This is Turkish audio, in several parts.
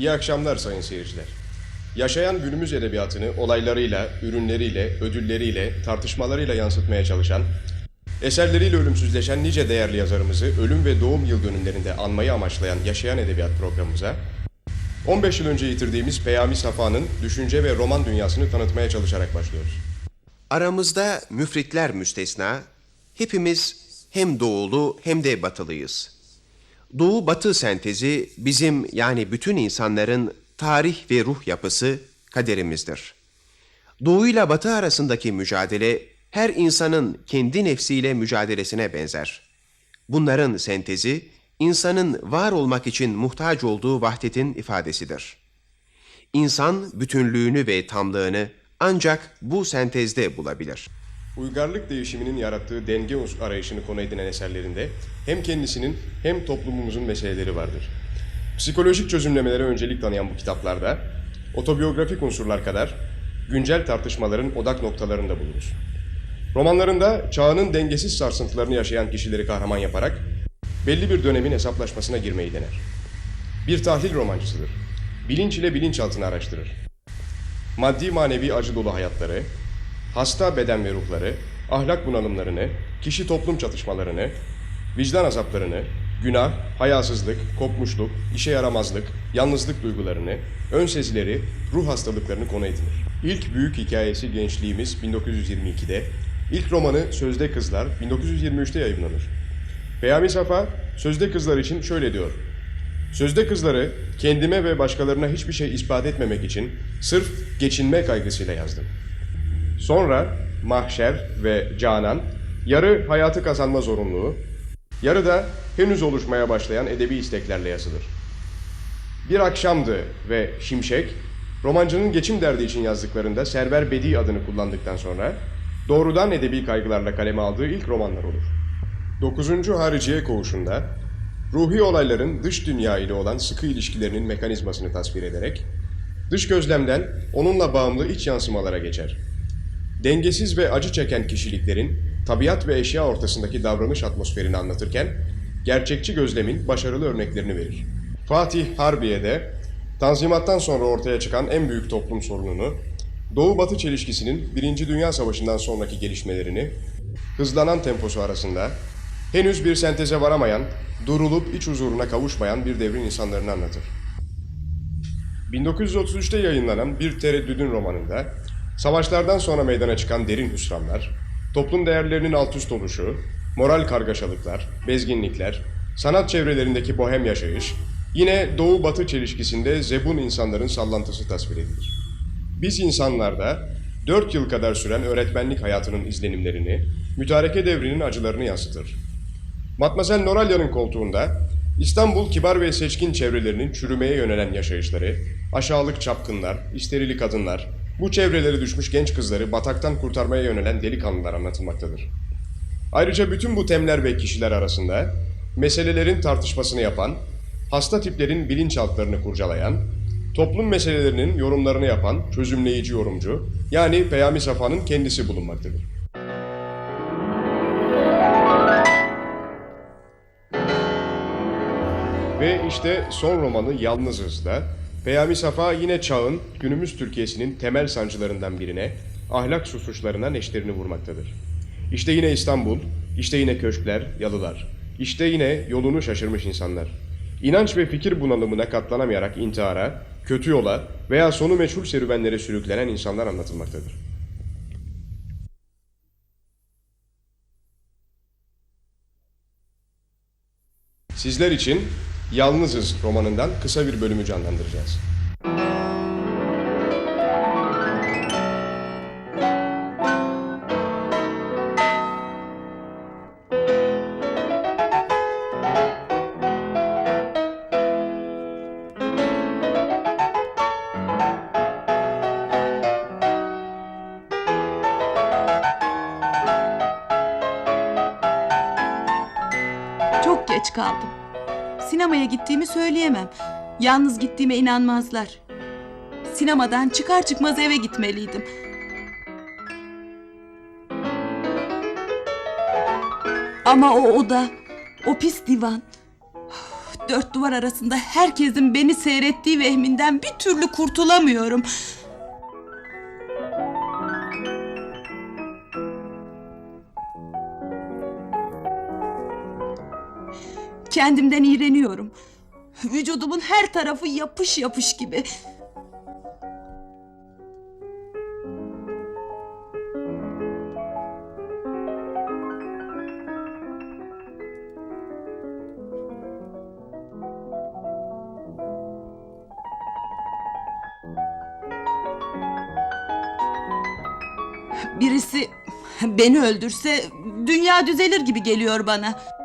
İyi akşamlar sayın seyirciler. Yaşayan günümüz edebiyatını olaylarıyla, ürünleriyle, ödülleriyle, tartışmalarıyla yansıtmaya çalışan, eserleriyle ölümsüzleşen nice değerli yazarımızı ölüm ve doğum yıl dönümlerinde anmayı amaçlayan Yaşayan Edebiyat programımıza 15 yıl önce yitirdiğimiz Peyami Safa'nın düşünce ve roman dünyasını tanıtmaya çalışarak başlıyoruz. Aramızda müfritler müstesna, hepimiz hem doğulu hem de batılıyız. Doğu-batı sentezi bizim yani bütün insanların tarih ve ruh yapısı kaderimizdir. Doğuyla batı arasındaki mücadele her insanın kendi nefsiyle mücadelesine benzer. Bunların sentezi insanın var olmak için muhtaç olduğu vahdetin ifadesidir. İnsan bütünlüğünü ve tamlığını ancak bu sentezde bulabilir. Uygarlık değişiminin yarattığı denge arayışını konu edinen eserlerinde hem kendisinin hem toplumumuzun meseleleri vardır. Psikolojik çözümlemelere öncelik tanıyan bu kitaplarda otobiyografik unsurlar kadar güncel tartışmaların odak noktalarında buluruz. Romanlarında çağının dengesiz sarsıntılarını yaşayan kişileri kahraman yaparak belli bir dönemin hesaplaşmasına girmeyi dener. Bir tahlil romancısıdır. Bilinç ile bilinçaltını araştırır maddi manevi acı dolu hayatları, hasta beden ve ruhları, ahlak bunalımlarını, kişi toplum çatışmalarını, vicdan azaplarını, günah, hayasızlık, kopmuşluk, işe yaramazlık, yalnızlık duygularını, ön sezileri, ruh hastalıklarını konu edinir. İlk büyük hikayesi Gençliğimiz 1922'de, ilk romanı Sözde Kızlar 1923'te yayınlanır. Peyami Safa, Sözde Kızlar için şöyle diyor. Sözde kızları kendime ve başkalarına hiçbir şey ispat etmemek için sırf geçinme kaygısıyla yazdım. Sonra Mahşer ve Canan yarı hayatı kazanma zorunluluğu, yarı da henüz oluşmaya başlayan edebi isteklerle yazılır. Bir akşamdı ve Şimşek, romancının geçim derdi için yazdıklarında Server Bedi adını kullandıktan sonra doğrudan edebi kaygılarla kaleme aldığı ilk romanlar olur. 9. Hariciye Koğuşu'nda ruhi olayların dış dünya ile olan sıkı ilişkilerinin mekanizmasını tasvir ederek dış gözlemden onunla bağımlı iç yansımalara geçer. Dengesiz ve acı çeken kişiliklerin tabiat ve eşya ortasındaki davranış atmosferini anlatırken gerçekçi gözlemin başarılı örneklerini verir. Fatih Harbiye'de Tanzimat'tan sonra ortaya çıkan en büyük toplum sorununu, Doğu-Batı çelişkisinin Birinci Dünya Savaşı'ndan sonraki gelişmelerini, hızlanan temposu arasında henüz bir senteze varamayan, durulup iç huzuruna kavuşmayan bir devrin insanlarını anlatır. 1933'te yayınlanan Bir Tereddüdün romanında, savaşlardan sonra meydana çıkan derin hüsranlar, toplum değerlerinin alt üst oluşu, moral kargaşalıklar, bezginlikler, sanat çevrelerindeki bohem yaşayış, yine Doğu-Batı çelişkisinde zebun insanların sallantısı tasvir edilir. Biz insanlarda 4 yıl kadar süren öğretmenlik hayatının izlenimlerini, mütareke devrinin acılarını yansıtır. Matmazel Noralya'nın koltuğunda İstanbul kibar ve seçkin çevrelerinin çürümeye yönelen yaşayışları, aşağılık çapkınlar, isterili kadınlar, bu çevreleri düşmüş genç kızları bataktan kurtarmaya yönelen delikanlılar anlatılmaktadır. Ayrıca bütün bu temler ve kişiler arasında meselelerin tartışmasını yapan, hasta tiplerin bilinçaltlarını kurcalayan, toplum meselelerinin yorumlarını yapan çözümleyici yorumcu, yani Peyami Safa'nın kendisi bulunmaktadır. Ve işte son romanı Yalnızız'da Peyami Safa yine çağın günümüz Türkiye'sinin temel sancılarından birine, ahlak suçlarına neşterini vurmaktadır. İşte yine İstanbul, işte yine köşkler, yalılar, işte yine yolunu şaşırmış insanlar. İnanç ve fikir bunalımına katlanamayarak intihara, kötü yola veya sonu meçhul serüvenlere sürüklenen insanlar anlatılmaktadır. Sizler için Yalnızız romanından kısa bir bölümü canlandıracağız. Yalnız gittiğime inanmazlar. Sinemadan çıkar çıkmaz eve gitmeliydim. Ama o oda, o pis divan. Dört duvar arasında herkesin beni seyrettiği vehminden bir türlü kurtulamıyorum. Kendimden iğreniyorum. Vücudumun her tarafı yapış yapış gibi. Birisi beni öldürse dünya düzelir gibi geliyor bana.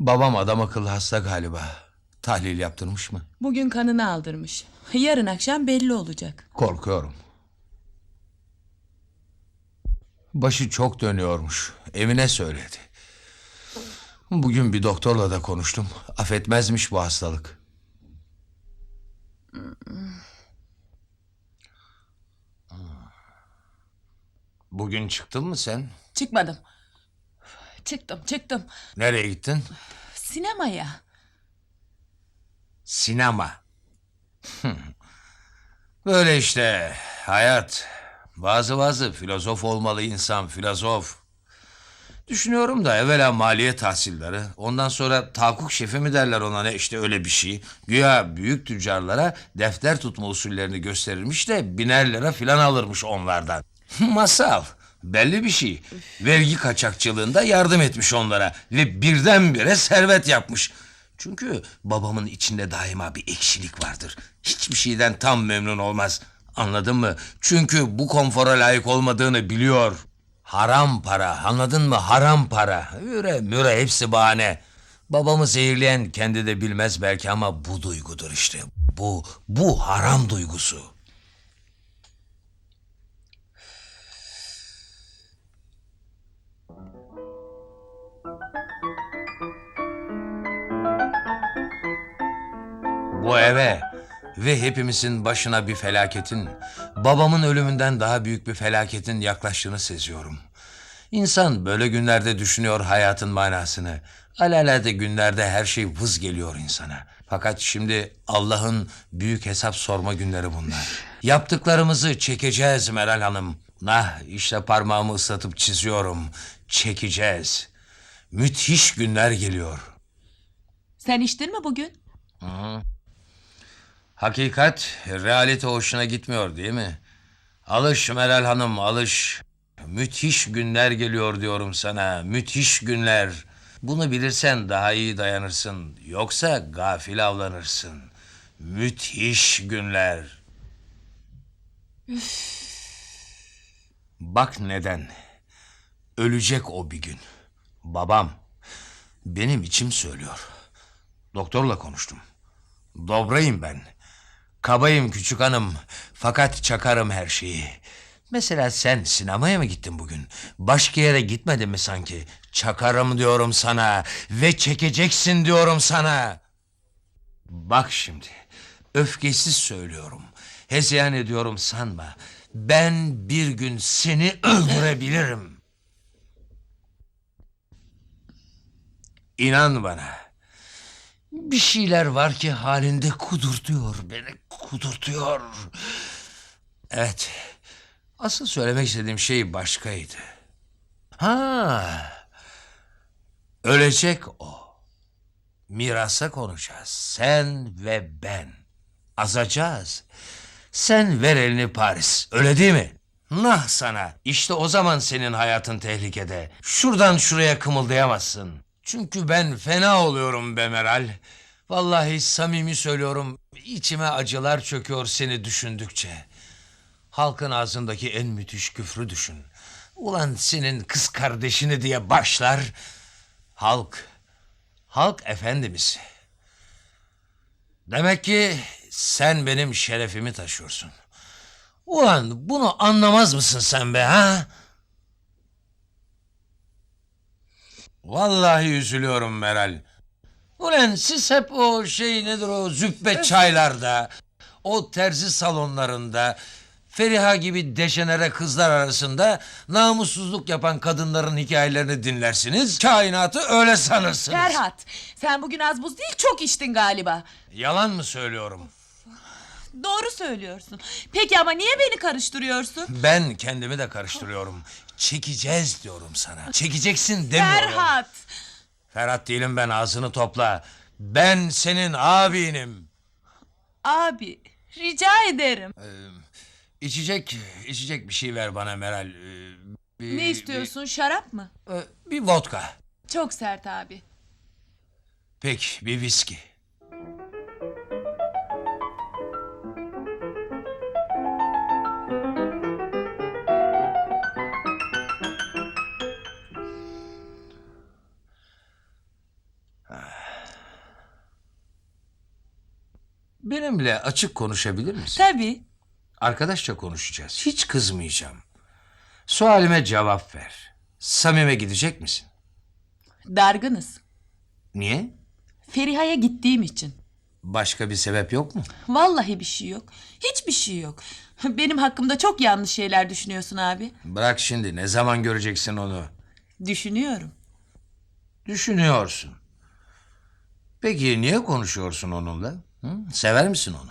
Babam adam akıllı hasta galiba. Tahlil yaptırmış mı? Bugün kanını aldırmış. Yarın akşam belli olacak. Korkuyorum. Başı çok dönüyormuş. Emine söyledi. Bugün bir doktorla da konuştum. Affetmezmiş bu hastalık. Bugün çıktın mı sen? Çıkmadım. Çıktım, çıktım. Nereye gittin? Sinemaya. Sinema. Böyle işte hayat. Bazı bazı filozof olmalı insan filozof. Düşünüyorum da evvela maliye tahsilleri, ondan sonra tahakkuk şefi mi derler ona ne işte öyle bir şey. Güya büyük tüccarlara defter tutma usullerini gösterirmiş de biner lira filan alırmış onlardan. Masal. Belli bir şey. Vergi kaçakçılığında yardım etmiş onlara ve birdenbire servet yapmış. Çünkü babamın içinde daima bir ekşilik vardır. Hiçbir şeyden tam memnun olmaz. Anladın mı? Çünkü bu konfora layık olmadığını biliyor. Haram para, anladın mı? Haram para. Müre müre hepsi bahane. Babamı zehirleyen kendi de bilmez belki ama bu duygudur işte. Bu, bu haram duygusu. Bu eve ve hepimizin başına bir felaketin, babamın ölümünden daha büyük bir felaketin yaklaştığını seziyorum. İnsan böyle günlerde düşünüyor hayatın manasını. Alelade günlerde her şey vız geliyor insana. Fakat şimdi Allah'ın büyük hesap sorma günleri bunlar. Yaptıklarımızı çekeceğiz Meral Hanım. Nah işte parmağımı ıslatıp çiziyorum. Çekeceğiz. Müthiş günler geliyor. Sen içtin mi bugün? Hakikat, realite hoşuna gitmiyor değil mi? Alış Meral Hanım, alış. Müthiş günler geliyor diyorum sana, müthiş günler. Bunu bilirsen daha iyi dayanırsın. Yoksa gafil avlanırsın. Müthiş günler. Bak neden. Ölecek o bir gün. Babam. Benim içim söylüyor. Doktorla konuştum. Dobrayım ben. Kabayım küçük hanım. Fakat çakarım her şeyi. Mesela sen sinemaya mı gittin bugün? Başka yere gitmedin mi sanki? Çakarım diyorum sana. Ve çekeceksin diyorum sana. Bak şimdi. Öfkesiz söylüyorum. Hezeyan ediyorum sanma. Ben bir gün seni öldürebilirim. İnan bana. Bir şeyler var ki halinde kudurtuyor beni, kudurtuyor. Evet, asıl söylemek istediğim şey başkaydı. Ha, ölecek o. Mirasa konacağız, sen ve ben. Azacağız. Sen ver elini Paris, öyle değil mi? Nah sana, işte o zaman senin hayatın tehlikede. Şuradan şuraya kımıldayamazsın. Çünkü ben fena oluyorum be Meral. Vallahi samimi söylüyorum içime acılar çöküyor seni düşündükçe. Halkın ağzındaki en müthiş küfrü düşün. Ulan senin kız kardeşini diye başlar. Halk, halk efendimiz. Demek ki sen benim şerefimi taşıyorsun. Ulan bunu anlamaz mısın sen be ha? Vallahi üzülüyorum Meral. Ulan siz hep o şey nedir o züppe çaylarda, o terzi salonlarında, Feriha gibi deşenere kızlar arasında namussuzluk yapan kadınların hikayelerini dinlersiniz. Kainatı öyle sanırsınız. Ferhat sen bugün az buz değil çok içtin galiba. Yalan mı söylüyorum? Doğru söylüyorsun. Peki ama niye beni karıştırıyorsun? Ben kendimi de karıştırıyorum. Çekeceğiz diyorum sana. Çekeceksin demiyorum. Ferhat. Ferhat değilim ben ağzını topla. Ben senin abinim. Abi rica ederim. İçecek, içecek bir şey ver bana Meral. Ee, bir- Ne istiyorsun şarap mı? Bir, Ee, bir vodka. Çok sert abi. Peki, bir viski. Benimle açık konuşabilir misin? Tabii. Arkadaşça konuşacağız. Hiç kızmayacağım. Sualime cevap ver. Samime gidecek misin? Dargınız. Niye? Feriha'ya gittiğim için. Başka bir sebep yok mu? Vallahi bir şey yok. Hiçbir şey yok. Benim hakkımda çok yanlış şeyler düşünüyorsun abi. Bırak şimdi ne zaman göreceksin onu? Düşünüyorum. Düşünüyorsun. Peki niye konuşuyorsun onunla? Hı? Sever misin onu?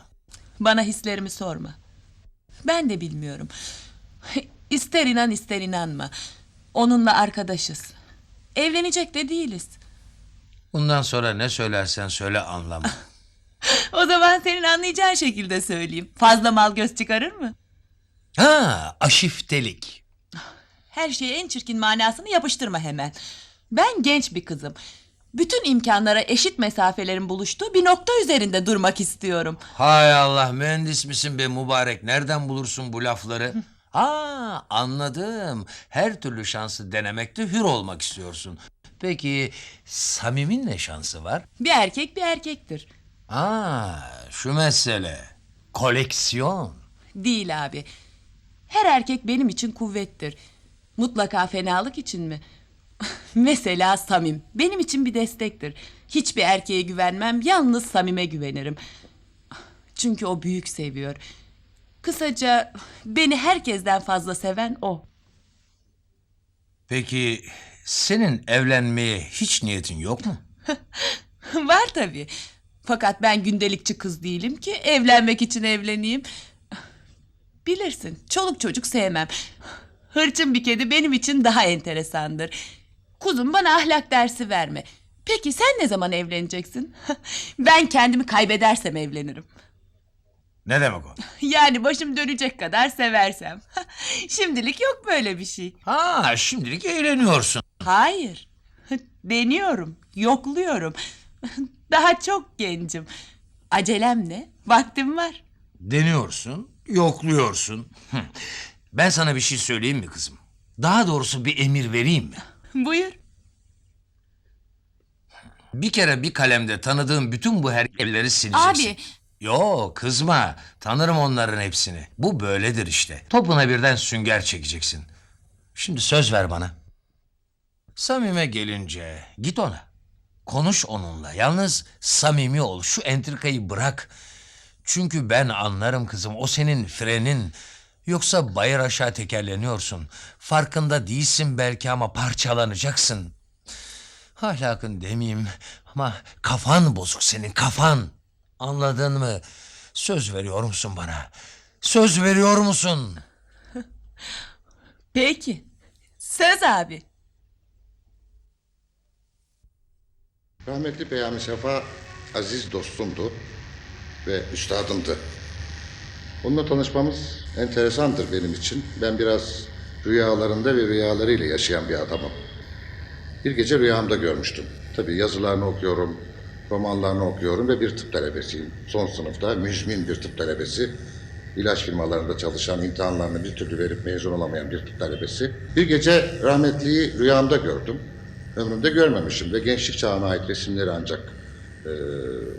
Bana hislerimi sorma. Ben de bilmiyorum. İster inan ister inanma. Onunla arkadaşız. Evlenecek de değiliz. Bundan sonra ne söylersen söyle anlama. O zaman senin anlayacağın şekilde söyleyeyim. Fazla mal göz çıkarır mı? ha, aşiftelik. Her şeye en çirkin manasını yapıştırma hemen. Ben genç bir kızım. Bütün imkanlara eşit mesafelerin buluştuğu bir nokta üzerinde durmak istiyorum. Hay Allah mühendis misin be mübarek? Nereden bulursun bu lafları? Aa anladım. Her türlü şansı denemekte hür olmak istiyorsun. Peki Samim'in ne şansı var? Bir erkek bir erkektir. Aa şu mesele. Koleksiyon. Değil abi. Her erkek benim için kuvvettir. Mutlaka fenalık için mi? Mesela Samim benim için bir destektir. Hiçbir erkeğe güvenmem, yalnız Samim'e güvenirim. Çünkü o büyük seviyor. Kısaca beni herkesten fazla seven o. Peki senin evlenmeye hiç niyetin yok mu? Var tabii. Fakat ben gündelikçi kız değilim ki evlenmek için evleneyim. Bilirsin, çoluk çocuk sevmem. Hırçın bir kedi benim için daha enteresandır. Kuzum bana ahlak dersi verme. Peki sen ne zaman evleneceksin? ben kendimi kaybedersem evlenirim. Ne demek o? Yani başım dönecek kadar seversem. Şimdilik yok böyle bir şey. Ha şimdilik eğleniyorsun. Hayır. Deniyorum, yokluyorum. Daha çok gencim. Acelem ne? Vaktim var. Deniyorsun, yokluyorsun. Ben sana bir şey söyleyeyim mi kızım? Daha doğrusu bir emir vereyim mi? Buyur. Bir kere bir kalemde tanıdığım bütün bu herifleri sileceksin. Abi. Yo kızma. Tanırım onların hepsini. Bu böyledir işte. Topuna birden sünger çekeceksin. Şimdi söz ver bana. Samime gelince git ona. Konuş onunla. Yalnız samimi ol. Şu entrikayı bırak. Çünkü ben anlarım kızım. O senin frenin. Yoksa bayır aşağı tekerleniyorsun. Farkında değilsin belki ama parçalanacaksın. Ahlakın demeyeyim ama kafan bozuk senin kafan. Anladın mı? Söz veriyor musun bana? Söz veriyor musun? Peki. Söz abi. Rahmetli Peyami Sefa aziz dostumdu ve üstadımdı. Onunla tanışmamız enteresandır benim için. Ben biraz rüyalarında ve rüyalarıyla yaşayan bir adamım. Bir gece rüyamda görmüştüm. Tabii yazılarını okuyorum, romanlarını okuyorum ve bir tıp talebesiyim. Son sınıfta müzmin bir tıp talebesi. İlaç firmalarında çalışan, imtihanlarını bir türlü verip mezun olamayan bir tıp talebesi. Bir gece rahmetliyi rüyamda gördüm. Ömrümde görmemişim ve gençlik çağına ait resimleri ancak e,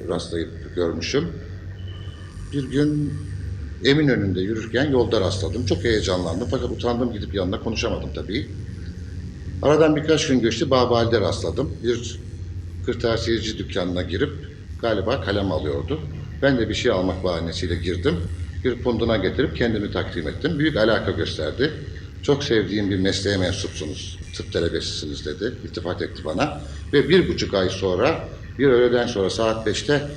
rastlayıp görmüşüm. Bir gün Eminönü'nde yürürken yolda rastladım. Çok heyecanlandım fakat utandım gidip yanına konuşamadım tabii. Aradan birkaç gün geçti Babali'de rastladım. Bir kırtasiyeci dükkanına girip galiba kalem alıyordu. Ben de bir şey almak bahanesiyle girdim. Bir punduna getirip kendimi takdim ettim. Büyük alaka gösterdi. Çok sevdiğim bir mesleğe mensupsunuz. Tıp talebesisiniz dedi. İltifat etti bana. Ve bir buçuk ay sonra bir öğleden sonra saat beşte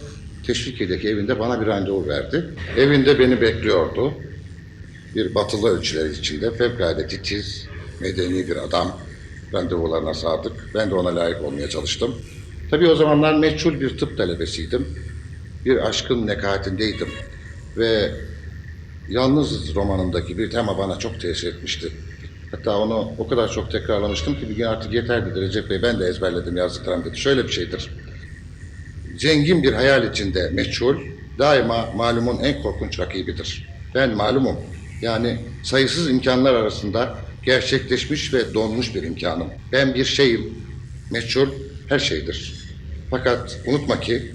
Teşvikiye'deki evinde bana bir randevu verdi. Evinde beni bekliyordu. Bir batılı ölçüler içinde fevkalade titiz, medeni bir adam. Randevularına sadık. Ben de ona layık olmaya çalıştım. Tabii o zamanlar meçhul bir tıp talebesiydim. Bir aşkın nekaatindeydim. Ve Yalnız romanındaki bir tema bana çok tesir etmişti. Hatta onu o kadar çok tekrarlamıştım ki bir gün artık yeter dedi Recep Bey ben de ezberledim yazdıklarım dedi. Şöyle bir şeydir. Zengin bir hayal içinde meçhul, daima malumun en korkunç rakibidir. Ben malumum. Yani sayısız imkanlar arasında gerçekleşmiş ve donmuş bir imkanım. Ben bir şeyim, meçhul her şeydir. Fakat unutma ki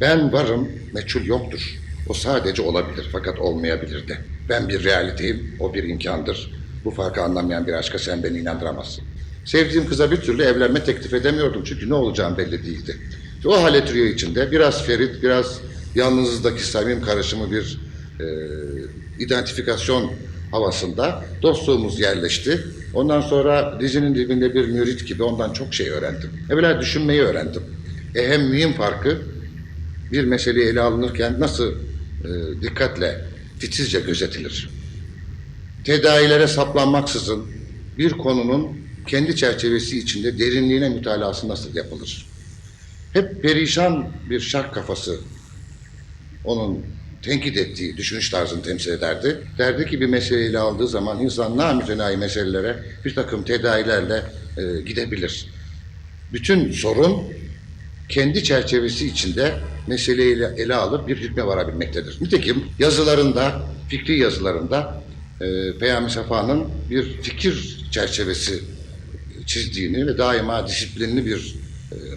ben varım, meçhul yoktur. O sadece olabilir fakat olmayabilir de. Ben bir realiteyim, o bir imkandır. Bu farkı anlamayan bir aşka sen beni inandıramazsın. Sevdiğim kıza bir türlü evlenme teklif edemiyordum çünkü ne olacağım belli değildi. O halet rüya içinde biraz Ferit, biraz yalnızlıktaki samim karışımı bir e, identifikasyon havasında dostluğumuz yerleşti. Ondan sonra dizinin dibinde bir mürit gibi ondan çok şey öğrendim. Evvela düşünmeyi öğrendim. Ehem mühim farkı bir meseleyi ele alınırken nasıl e, dikkatle, titizce gözetilir. Tedavilere saplanmaksızın bir konunun kendi çerçevesi içinde derinliğine mütalası nasıl yapılır? Hep perişan bir şark kafası onun tenkit ettiği düşünüş tarzını temsil ederdi. Derdi ki bir meseleyi ele aldığı zaman insan namütenayi meselelere bir takım tedavilerle e, gidebilir. Bütün sorun kendi çerçevesi içinde meseleyi ele- alıp bir hükme varabilmektedir. Nitekim yazılarında, fikri yazılarında e, Peyami Safa'nın bir fikir çerçevesi çizdiğini ve daima disiplinli bir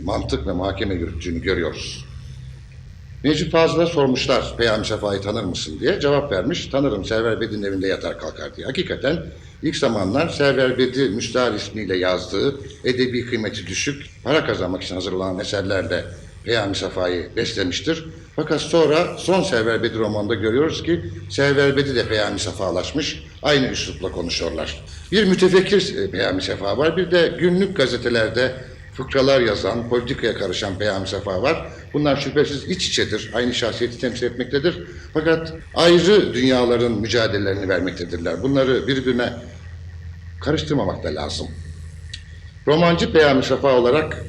mantık ve muhakeme yürüttüğünü görüyoruz. Necip Fazıl'a sormuşlar Peyami Safa'yı tanır mısın diye. Cevap vermiş, tanırım Server Bedi'nin evinde yatar kalkar diye. Hakikaten ilk zamanlar Server Bedi Müstahar ismiyle yazdığı edebi kıymeti düşük, para kazanmak için hazırlanan eserlerle Peyami Safa'yı beslemiştir. Fakat sonra son Server Bedi romanında görüyoruz ki Server Bedi de Peyami Safa'laşmış. Aynı üslupla konuşuyorlar. Bir mütefekkir e, Peyami Safa var. Bir de günlük gazetelerde fıkralar yazan, politikaya karışan Peyami Safa var. Bunlar şüphesiz iç içedir, aynı şahsiyeti temsil etmektedir. Fakat ayrı dünyaların mücadelelerini vermektedirler. Bunları birbirine karıştırmamak da lazım. Romancı Peyami Safa olarak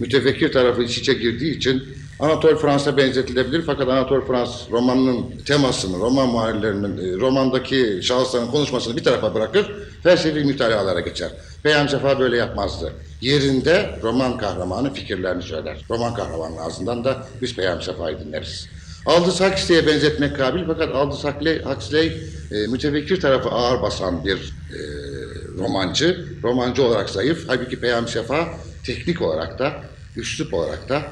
mütefekkir tarafı iç içe girdiği için Anatol Frans'a benzetilebilir fakat Anatol Frans romanının temasını, roman muharrirlerinin, e, romandaki şahısların konuşmasını bir tarafa bırakır, felsefi mütalalara geçer. Peyami Safa böyle yapmazdı. Yerinde roman kahramanı fikirlerini söyler. Roman kahramanının ağzından da biz Peyami Safa'yı dinleriz. Aldous Huxley'e benzetmek kabil fakat Aldous Huxley, Huxley e, mütefekkir tarafı ağır basan bir e, romancı. Romancı olarak zayıf. Halbuki Peyami Safa teknik olarak da, üslup olarak da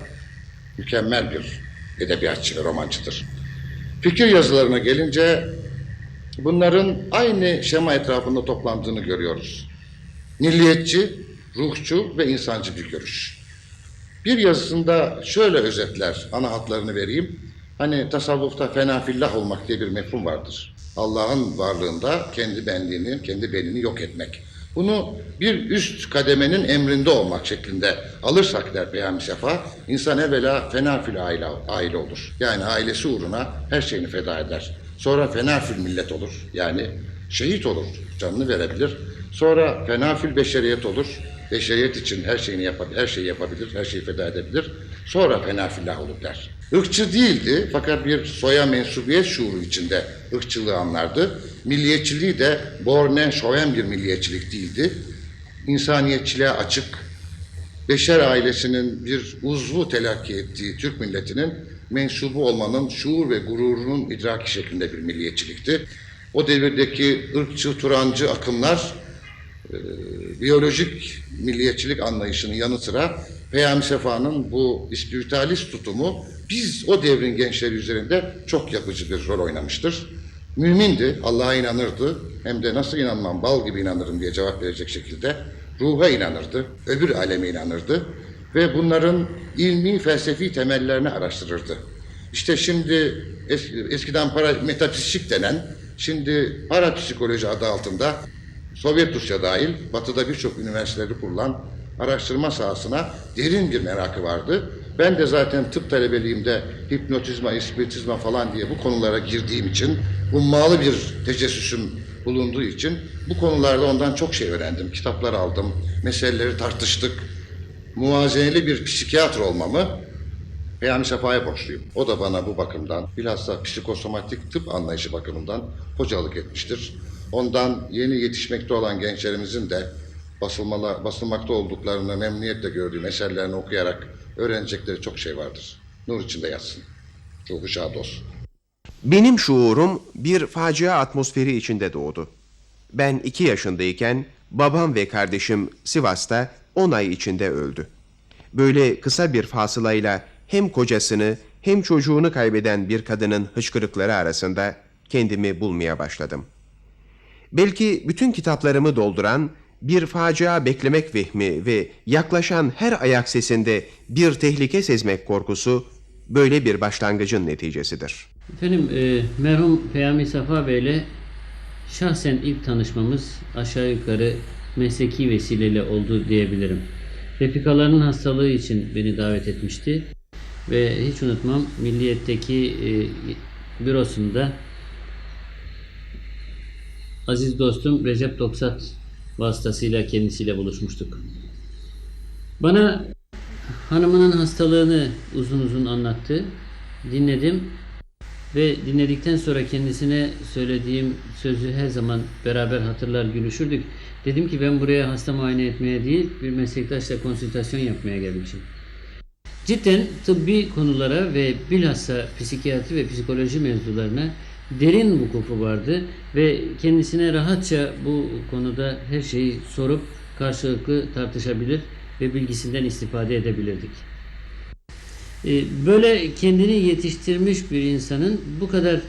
mükemmel bir edebiyatçı ve romancıdır. Fikir yazılarına gelince bunların aynı şema etrafında toplandığını görüyoruz. Milliyetçi, ruhçu ve insancı bir görüş. Bir yazısında şöyle özetler, ana hatlarını vereyim. Hani tasavvufta fena fillah olmak diye bir mefhum vardır. Allah'ın varlığında kendi benliğini, kendi benini yok etmek. Bunu bir üst kademenin emrinde olmak şeklinde alırsak der Peyami Sefa, insan evvela fena fil aile, aile olur. Yani ailesi uğruna her şeyini feda eder. Sonra fena fil millet olur. Yani şehit olur, canını verebilir. Sonra fena fil beşeriyet olur. Beşeriyet için her şeyini yapabilir, her şeyi yapabilir, her şeyi feda edebilir. Sonra fena fillah olur der. Irkçı değildi fakat bir soya mensubiyet şuuru içinde ırkçılığı anlardı. Milliyetçiliği de borne şoven bir milliyetçilik değildi. İnsaniyetçiliğe açık, beşer ailesinin bir uzvu telakki ettiği Türk milletinin mensubu olmanın şuur ve gururunun idraki şeklinde bir milliyetçilikti. O devirdeki ırkçı, turancı akımlar e, biyolojik milliyetçilik anlayışının yanı sıra Peyami Sefa'nın bu ispiritalist tutumu biz o devrin gençleri üzerinde çok yapıcı bir rol oynamıştır. Mümindi, Allah'a inanırdı. Hem de nasıl inanmam, bal gibi inanırım diye cevap verecek şekilde ruha inanırdı, öbür aleme inanırdı ve bunların ilmi felsefi temellerini araştırırdı. İşte şimdi es- eskiden para metafizik denen, şimdi parapsikoloji adı altında Sovyet Rusya dahil batıda birçok üniversiteleri kurulan araştırma sahasına derin bir merakı vardı. Ben de zaten tıp talebeliğimde hipnotizma, ispiritizma falan diye bu konulara girdiğim için, ummalı bir tecessüsüm bulunduğu için bu konularda ondan çok şey öğrendim. Kitaplar aldım, meseleleri tartıştık. Muvazeneli bir psikiyatr olmamı Peyami Sefa'ya borçluyum. O da bana bu bakımdan, bilhassa psikosomatik tıp anlayışı bakımından hocalık etmiştir. Ondan yeni yetişmekte olan gençlerimizin de basılmalı, basılmakta olduklarını memnuniyetle gördüğüm eserlerini okuyarak öğrenecekleri çok şey vardır. Nur içinde yatsın. Ruhu şad olsun. Benim şuurum bir facia atmosferi içinde doğdu. Ben iki yaşındayken babam ve kardeşim Sivas'ta 10 ay içinde öldü. Böyle kısa bir fasılayla hem kocasını hem çocuğunu kaybeden bir kadının hıçkırıkları arasında kendimi bulmaya başladım. Belki bütün kitaplarımı dolduran bir facia beklemek vehmi ve yaklaşan her ayak sesinde bir tehlike sezmek korkusu böyle bir başlangıcın neticesidir. Efendim e, merhum Peyami Safa Bey ile şahsen ilk tanışmamız aşağı yukarı mesleki vesileyle oldu diyebilirim. Refikalarının hastalığı için beni davet etmişti. Ve hiç unutmam Milliyet'teki e, bürosunda aziz dostum Recep Doksat vasıtasıyla kendisiyle buluşmuştuk. Bana hanımının hastalığını uzun uzun anlattı. Dinledim ve dinledikten sonra kendisine söylediğim sözü her zaman beraber hatırlar gülüşürdük. Dedim ki ben buraya hasta muayene etmeye değil bir meslektaşla konsültasyon yapmaya gelmişim. Cidden tıbbi konulara ve bilhassa psikiyatri ve psikoloji mevzularına derin vukufu vardı ve kendisine rahatça bu konuda her şeyi sorup karşılıklı tartışabilir ve bilgisinden istifade edebilirdik. Ee, Böyle kendini yetiştirmiş bir insanın bu kadar